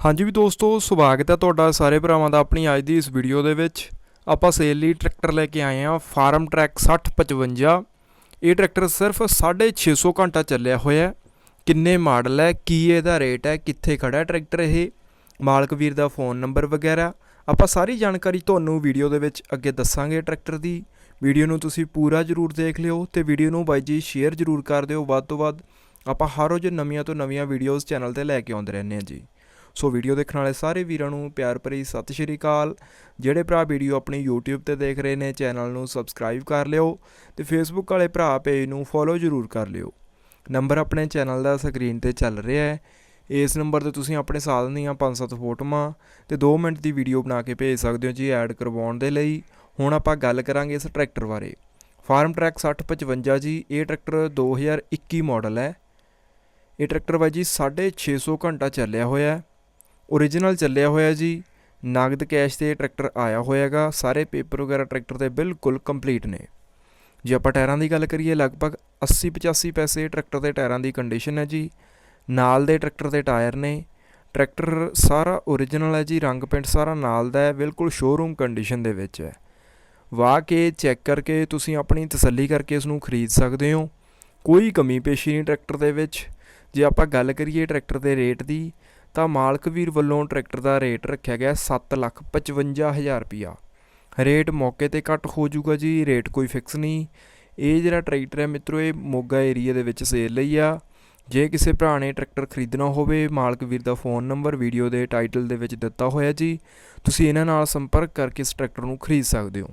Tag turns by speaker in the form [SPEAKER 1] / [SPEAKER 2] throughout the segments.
[SPEAKER 1] ਹਾਂਜੀ ਵੀ ਦੋਸਤੋ, ਸਵਾਗਤ ਹੈ ਤੁਹਾਡਾ ਸਾਰੇ ਭਰਾਵਾਂ ਦਾ ਆਪਣੀ ਅੱਜ ਦੀ ਇਸ ਵੀਡੀਓ ਦੇ ਵਿੱਚ। ਆਪਾਂ ਸੇਲ ਲਈ ਟਰੈਕਟਰ ਲੈ ਕੇ ਆਏ ਹਾਂ, ਫਾਰਮ ਟਰੈਕ 6055 ਇਹ ਟਰੈਕਟਰ ਸਿਰਫ 650 ਘੰਟਾ ਚੱਲਿਆ ਹੋਇਆ ਹੈ। ਕਿੰਨੇ ਮਾਡਲ ਹੈ, ਕੀ ਇਹਦਾ ਰੇਟ ਹੈ, ਕਿੱਥੇ ਖੜਾ ਟਰੈਕਟਰ ਇਹ? ਮਾਲਕ ਵੀਰ ਦਾ ਫੋਨ ਨੰਬਰ ਵਗੈਰਾ। ਆਪਾਂ ਸਾਰੀ ਜਾਣਕਾਰੀ ਤੁਹਾਨੂੰ ਵੀਡੀਓ ਦੇ ਵਿੱਚ ਅੱਗੇ ਦੱਸਾਂਗੇ ਟਰੈਕਟਰ ਦੀ। ਵੀਡੀਓ ਨੂੰ ਤੁਸੀਂ ਪੂਰਾ ਜ਼ਰੂਰ ਦੇਖ ਲਿਓ ਤੇ ਵੀਡੀਓ ਨੂੰ ਬਾਈ ਜੀ ਸ਼ੇਅਰ ਜ਼ਰੂਰ ਕਰ ਦਿਓ। ਵੱਧ ਤੋਂ ਵੱਧ ਆਪਾਂ ਹਰ ਰੋਜ਼ ਨਵੀਆਂ ਤੋਂ ਨਵੀਆਂ ਵੀਡੀਓਜ਼ ਚੈਨਲ ਤੇ ਲੈ ਕੇ ਆਉਂਦੇ ਰਹਿੰਦੇ ਹਾਂ ਜੀ। ਸੋ ਵੀਡੀਓ ਦੇਖਣ ਵਾਲੇ ਸਾਰੇ ਵੀਰਾਂ ਨੂੰ ਪਿਆਰ ਭਰੀ ਸਤਿ ਸ਼੍ਰੀ ਅਕਾਲ। ਜਿਹੜੇ ਭਰਾ ਵੀਡੀਓ ਆਪਣੀ YouTube ਤੇ ਦੇਖ ਰਹੇ ਨੇ, ਚੈਨਲ ਨੂੰ ਸਬਸਕ੍ਰਾਈਬ ਕਰ ਲਿਓ ਤੇ Facebook ਵਾਲੇ ਭਰਾ ਪੇਜ ਨੂੰ ਫੋਲੋ ਜ਼ਰੂਰ ਕਰ ਲਿਓ। ਨੰਬਰ ਆਪਣੇ ਚੈਨਲ ਦਾ ਸਕਰੀਨ ਤੇ ਚੱਲ ਰਿਹਾ ਹੈ। ਇਸ ਨੰਬਰ ਤੇ ਤੁਸੀਂ ਆਪਣੇ ਸਾਧਨ ਦੀਆਂ 5-7 ਫੋਟੋਆਂ ਤੇ 2 ਮਿੰਟ ਦੀ ਵੀਡੀਓ ਬਣਾ ਕੇ ਭੇਜ ਸਕਦੇ ਹੋ ਜੀ ਐਡ ਕਰਵਾਉਣ ਦੇ ਲਈ। ਹੁਣ ਆਪਾਂ ਗੱਲ ਕਰਾਂਗੇ ਇਸ ਟਰੈਕਟਰ ਬਾਰੇ। ਫਾਰਮ ਟਰੈਕ 6055 ਜੀ, ਇਹ ਟਰੈਕਟਰ 2021 ਮਾਡਲ ਹੈ। ਇਹ ਟਰੈਕਟਰ ਬਾਈ ਜੀ 650 ਘੰਟਾ ਚੱਲਿਆ ਹੋਇਆ ਹੈ। ਓਰੀਜਨਲ ਚੱਲਿਆ ਹੋਇਆ ਜੀ। ਨਾਗਦ ਕੈਸ਼ ਤੇ ਟਰੈਕਟਰ ਆਇਆ ਹੋਇਆਗਾ। ਸਾਰੇ ਪੇਪਰ ਵਗੈਰਾ ਟਰੈਕਟਰ ਦੇ ਬਿਲਕੁਲ ਕੰਪਲੀਟ ਨੇ। ਜੇ ਆਪਾਂ ਟਾਇਰਾਂ ਦੀ ਗੱਲ ਕਰੀਏ, ਲਗਭਗ 80 85 ਪੈਸੇ ਟਰੈਕਟਰ ਦੇ ਟਾਇਰਾਂ ਦੀ ਕੰਡੀਸ਼ਨ ਹੈ ਜੀ। ਨਾਲ ਦੇ ਟਰੈਕਟਰ ਦੇ ਟਾਇਰ ਨੇ। ਟਰੈਕਟਰ ਸਾਰਾ ਓਰੀਜਨਲ ਹੈ ਜੀ। ਰੰਗ ਪੇਂਟ ਸਾਰਾ ਨਾਲ ਦਾ ਹੈ। ਬਿਲਕੁਲ ਸ਼ੋਰੂਮ ਕੰਡੀਸ਼ਨ ਦੇ ਵਿੱਚ ਹੈ। ਵਾਹ ਕੇ ਚੈੱਕ ਕਰਕੇ ਤੁਸੀਂ ਆਪਣੀ ਤਸੱਲੀ ਕਰਕੇ ਇਸ ਨੂੰ ਖਰੀਦ ਸਕਦੇ ਹੋ। ਕੋਈ ਕਮੀ ਪੇਸ਼ੀ ਨਹੀਂ ਟਰੈਕਟਰ ਦੇ ਵਿੱਚ। ਜੇ ਆਪਾਂ ਗੱਲ ਕਰੀਏ ਟਰੈਕਟਰ ਦੇ ਰੇਟ ਦੀ ਤਾਂ ਮਾਲਕ ਵੀਰ ਵੱਲੋਂ ਟਰੈਕਟਰ ਦਾ ਰੇਟ ਰੱਖਿਆ ਗਿਆ 755000 ਰੁਪਿਆ ਰੇਟ ਮੌਕੇ ਤੇ ਘੱਟ ਹੋ ਜਾਊਗਾ ਜੀ, ਰੇਟ ਕੋਈ ਫਿਕਸ ਨਹੀਂ। ਇਹ ਜਿਹੜਾ ਟਰੈਕਟਰ ਹੈ ਮਿੱਤਰੋ, ਇਹ ਮੋਗਾ ਏਰੀਆ ਦੇ ਵਿੱਚ ਸੇਲ ਲਈ ਆ। ਜੇ ਕਿਸੇ ਭਰਾ ਨੇ ਟਰੈਕਟਰ ਖਰੀਦਣਾ ਹੋਵੇ, ਮਾਲਕ ਵੀਰ ਦਾ ਫੋਨ ਨੰਬਰ, ਵੀਡੀਓ ਦੇ ਟਾਈਟਲ ਦੇ ਵਿੱਚ ਦਿੱਤਾ ਹੋਇਆ ਜੀ। ਤੁਸੀਂ ਇਹਨਾਂ ਨਾਲ ਸੰਪਰਕ ਕਰਕੇ ਇਸ ਟਰੈਕਟਰ ਨੂੰ ਖਰੀਦ ਸਕਦੇ ਹੋ।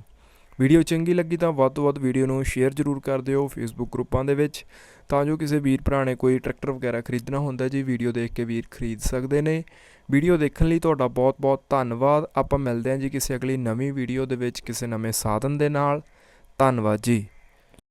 [SPEAKER 1] ਵੀਡੀਓ ਚੰਗੀ ਲੱਗੀ ਤਾਂ ਵੱਧ ਤੋਂ ਵੱਧ ਵੀਡੀਓ ਨੂੰ ਸ਼ੇਅਰ ਜ਼ਰੂਰ ਕਰ ਦਿਓ ਫੇਸਬੁੱਕ ਗਰੁੱਪਾਂ ਦੇ ਵਿੱਚ, ਤਾਂ ਜੋ ਕਿਸੇ ਵੀਰ ਭਰਾ ਨੇ ਕੋਈ ਟਰੈਕਟਰ ਵਗੈਰਾ ਖਰੀਦਣਾ ਹੁੰਦਾ ਜੀ, ਵੀਡੀਓ ਦੇਖ ਕੇ ਵੀਰ ਖਰੀਦ ਸਕਦੇ ਨੇ। ਵੀਡੀਓ ਦੇਖਣ ਲਈ ਤੁਹਾਡਾ ਬਹੁਤ-ਬਹੁਤ ਧੰਨਵਾਦ, ਆਪਾਂ ਮਿਲਦੇ ਹਾਂ ਜੀ ਕਿਸੇ ਅਗਲੀ ਨਵੀਂ ਵੀਡੀਓ ਦੇ ਵਿੱਚ ਕਿਸੇ ਨਵੇਂ ਸਾਧਨ ਦੇ ਨਾਲ। ਧੰਨਵਾਦ ਜੀ।